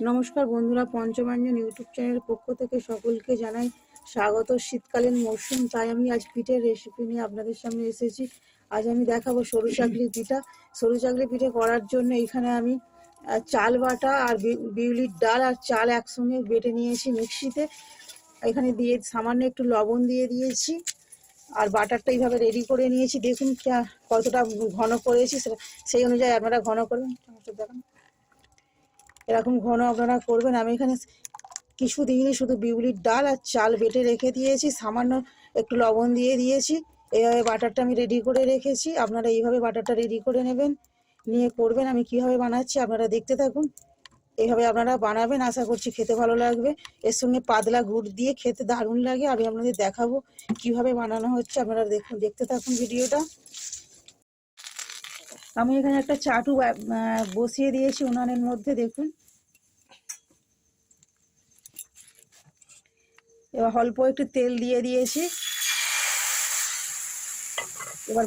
নমস্কার বন্ধুরা, পঞ্চমাঞ্জন ইউটিউব চ্যানেলের পক্ষ থেকে সকলকে জানাই স্বাগত। শীতকালীন মরশুম, তাই আমি আজ পিঠের রেসিপি নিয়ে আপনাদের সামনে এসেছি। আজ আমি দেখাবো সরু চাকলি পিঠা। সরু চাকলি পিঠে করার জন্য এখানে আমি চাল বাটা আর বিউলির ডাল আর চাল একসঙ্গে বেটে নিয়েছি মিক্সিতে। এখানে দিয়ে, সামান্য একটু লবণ দিয়ে দিয়েছি আর বাটারটা এইভাবে রেডি করে নিয়েছি। দেখুন কতটা ঘন করেছি সেই অনুযায়ী আপনারা ঘন করবেন। দেখান। এরকম ঘন আপনারা করবেন। আমি এখানে কিছু দিইনি, শুধু বিউলির ডাল আর চাল বেটে রেখে দিয়েছি। সামান্য একটু লবণ দিয়ে দিয়েছি। এইভাবে বাটারটা আমি রেডি করে রেখেছি। আপনারা এইভাবে বাটারটা রেডি করে নেবেন। নিয়ে করবেন। আমি কীভাবে বানাচ্ছি আপনারা দেখতে থাকুন। এইভাবে আপনারা বানাবেন। আশা করছি খেতে ভালো লাগবে। এর সঙ্গে পাতলা গুড় দিয়ে খেতে দারুণ লাগে। আমি আপনাদের দেখাবো কীভাবে বানানো হচ্ছে। আপনারা দেখুন, দেখতে থাকুন ভিডিওটা। আমি এখানে একটা চাটু বসিয়ে দিয়েছি উনানের মধ্যে, দেখুন। এবার অল্প একটু তেল দিয়ে দিয়েছি। এবার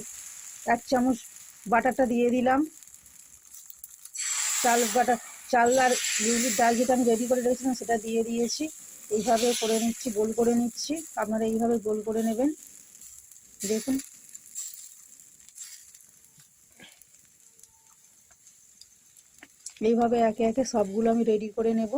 এক চামচ বাটারটা দিয়ে দিলাম। চাল বাটার চাল আর বিউলির ডাল যেটা আমি রেডি করে রেখেছিলাম, সেটা দিয়ে দিয়েছি। এইভাবে করে নিচ্ছি, গোল করে নিচ্ছি। আপনারা এইভাবে গোল করে নেবেন। দেখুন। এইভাবে একে একে সবগুলো আমি রেডি করে নেব।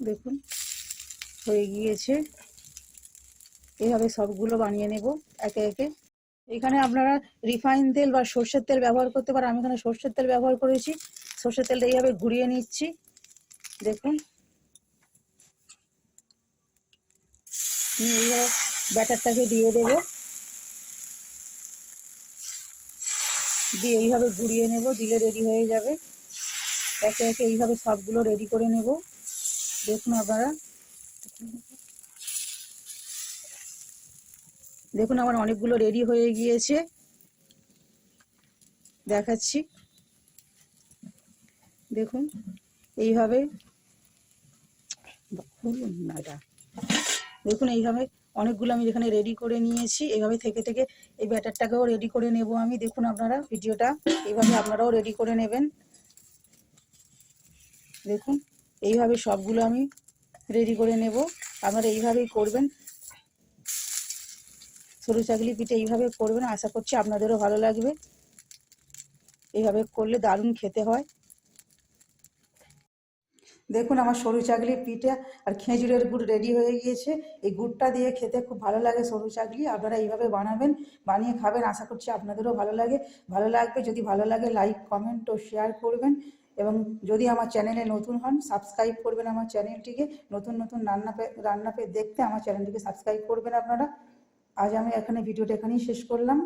দেখুন হয়ে গিয়েছে। এইভাবে সবগুলো বানিয়ে নেব, একে একে। এখানে আপনারা রিফাইন তেল বা সর্ষের তেল ব্যবহার করতে পারেন। আমি এখানে সর্ষের তেল ব্যবহার করেছি। সর্ষের তেলটা এইভাবে ঘুরিয়ে নিচ্ছি। দেখুন। এইভাবে ব্যাটারটাকে দিয়ে দেবো। দিয়ে এইভাবে ঘুরিয়ে নেব। দিলে রেডি হয়ে যাবে। একে একে এইভাবে সবগুলো রেডি করে নেব। দেখুন আপনারা। দেখুন আমার অনেকগুলো রেডি হয়ে গিয়েছে। দেখাচ্ছি। দেখুন, এইভাবে দেখুন, এইভাবে অনেকগুলো আমি এখানে রেডি করে নিয়েছি। এইভাবে থেকে থেকে এই ব্যাটারটাকেও রেডি করে নেব আমি। দেখুন আপনারা ভিডিওটা, এইভাবে আপনারাও রেডি করে নেবেন। দেখুন, এইভাবে সবগুলো আমি রেডি করে নেব। আপনারা এইভাবেই করবেন। সরু চাকলি পিঠে এইভাবে করবেন আশা করছি আপনাদেরও ভালো লাগবে। এইভাবে করলে দারুণ খেতে হয়। দেখুন আমার সরু চাকলি পিঠে আর খেজুরের গুড় রেডি হয়ে গিয়েছে। এই গুড়টা দিয়ে খেতে খুব ভালো লাগে সরু চাকলি আপনারা এইভাবে বানাবেন, বানিয়ে খাবেন, আশা করছি আপনাদেরও ভালো লাগে। ভালো লাগবে, যদি ভালো লাগে লাইক, কমেন্ট ও শেয়ার করবেন। এবং যদি আমার চ্যানেলে নতুন হন, সাবস্ক্রাইব করবেন আমার চ্যানেলটিকে। নতুন নতুন রান্না রান্না পেয়ে দেখতে আমার চ্যানেলটিকে সাবস্ক্রাইব করবেন আপনারা। আজ আমি এখানে ভিডিওটা এখানেই শেষ করলাম।